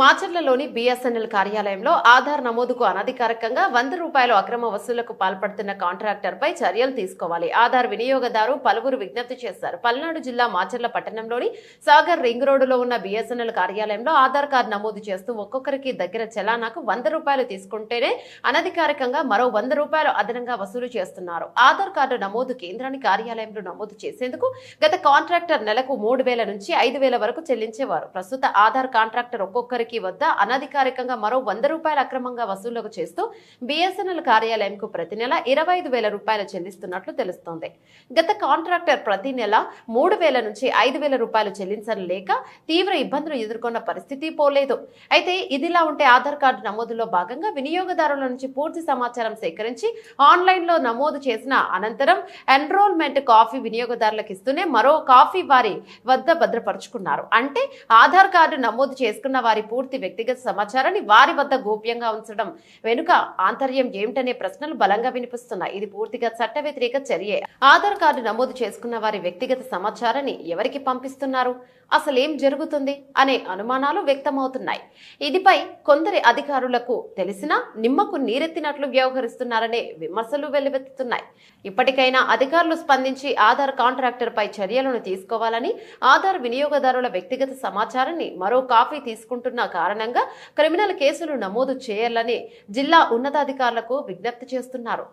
మాచర్లలోని BSNL కార్యాలయంలో ఆధార్ నమోదుకు అనధికారికంగా వంద రూపాయలు అక్రమ వసూళ్ళకు పాల్పడుతున్న కాంట్రాక్టర్పై చర్యలు తీసుకోవాలి. ఆధార్ వినియోగదారు పలువురు విజ్ఞప్తి చేశారు. పల్నాడు జిల్లా మాచర్ల పట్టణంలోని సాగర్ రింగ్ రోడ్డులో ఉన్న బీఎస్ఎన్ఎల్ కార్యాలయంలో ఆధార్ కార్డు నమోదు చేస్తూ ఒక్కొక్కరికి దగ్గర చలానాకు వంద రూపాయలు తీసుకుంటేనే అనధికారికంగా మరో వంద రూపాయలు అదనంగా వసూలు చేస్తున్నారు. ఆధార్ కార్డు నమోదు కేంద్రాన్ని కార్యాలయంలో నమోదు చేసేందుకు గత కాంట్రాక్టర్ నెలకు మూడు వేల నుంచి ఐదు వేల వరకు చెల్లించేవారు. ప్రస్తుత ఆధార్ కాంట్రాక్టర్ ఒక్కొక్కరికి వద్ద అనధికారికంగా మరో వంద రూపాయలు అక్రమంగా వసూళ్ళకు చేస్తూ బీఎస్ఎన్ఎల్ కార్యాలయంకు ప్రతి నెల ఇరవై ఐదు వేల రూపాయలు చెల్లిస్తున్నట్లు తెలుస్తోంది. గత కాంట్రాక్టర్ ప్రతి నెల మూడు వేల నుంచి ఐదు వేల రూపాయలు చెల్లించడం లేక తీవ్ర ఇబ్బందులు ఎదుర్కొన్న పరిస్థితి పోలేదు. అయితే ఇదిలా ఉంటే ఆధార్ కార్డు నమోదులో భాగంగా వినియోగదారుల నుంచి పూర్తి సమాచారం సేకరించి ఆన్లైన్లో నమోదు చేసిన అనంతరం ఎన్రోల్మెంట్ కాఫీ వినియోగదారులకు ఇస్తూనే మరో కాఫీ వారి వద్ద భద్రపరుచుకున్నారు. అంటే ఆధార్ కార్డు నమోదు చేసుకున్న వారి పూర్తి వ్యక్తిగత సమాచారాన్ని వారి వద్ద గోప్యంగా ఉంచడం. వెనుక ఆంతర్యం ఏమిటనే ప్రశ్నలు బలంగా వినిపిస్తున్నాయి. ఇది పూర్తిగా చట్ట వ్యతిరేక చర్యే. ఆధార్ కార్డు నమోదు చేసుకున్న వారి వ్యక్తిగత సమాచారాన్ని ఎవరికి పంపిస్తున్నారు? అసలేం జరుగుతుంది? అనే అనుమానాలు వ్యక్తమవుతున్నాయి. ఇదిపై కొందరి అధికారులకు తెలిసినా నిమ్మకు నీరెత్తినట్లు వ్యవహరిస్తున్నారనే విమర్శలు వెల్లువెత్తుతున్నాయి. ఇప్పటికైనా అధికారులు స్పందించి ఆధార్ కాంట్రాక్టర్ పై చర్యలను తీసుకోవాలని ఆధార్ వినియోగదారుల వ్యక్తిగత సమాచారాన్ని మరో కాపీ తీసుకుంటున్న కారణంగా క్రిమినల్ కేసులు నమోదు చేయాలని జిల్లా ఉన్నతాధికారులకు విజ్ఞప్తి చేస్తున్నారు.